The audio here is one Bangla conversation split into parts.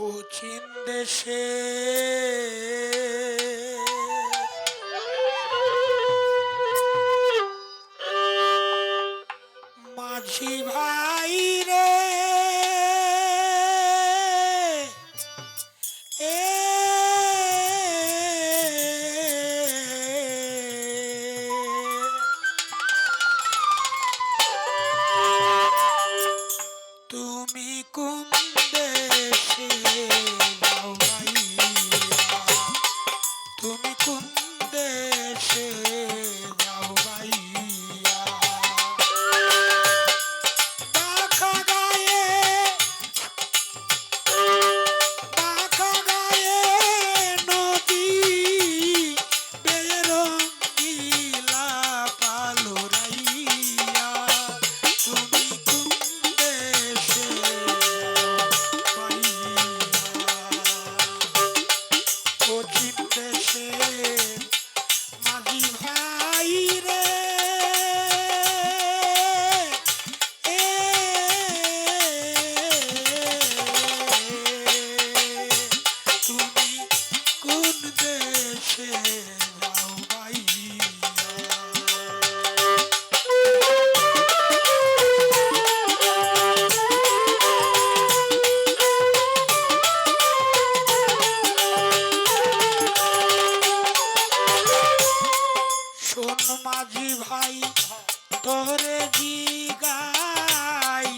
কঠিন দেশে। মাঝি ভাই রে এ ফিরতে সে মাঝি ভাই মাঝি ভাই তোরে জিগাই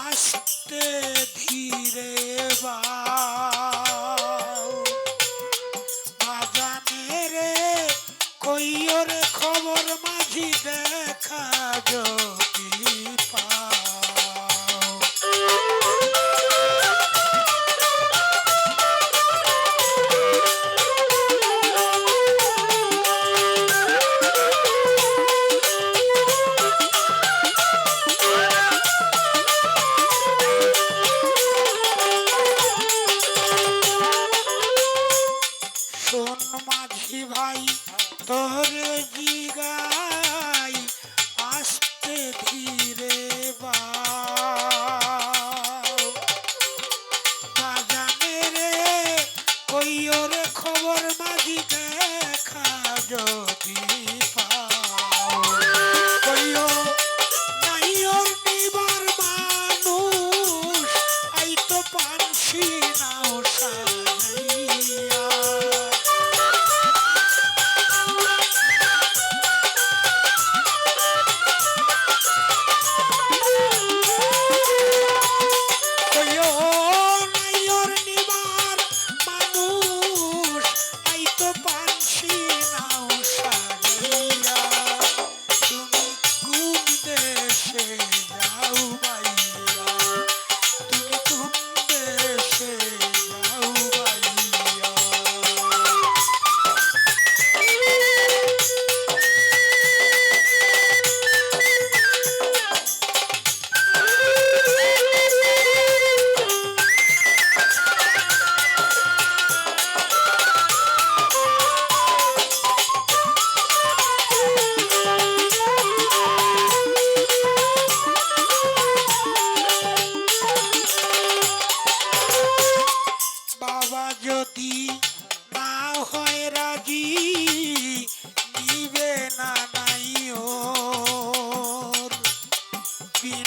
আসতে ধীরে বা রে কইয়র খবর মাঝি দেখা যদি।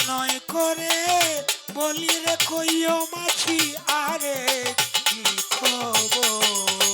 নয় করে বলি রে কইও মাছি আরে কি খবর?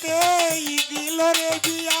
দেশেতেই দিল রে বিয়া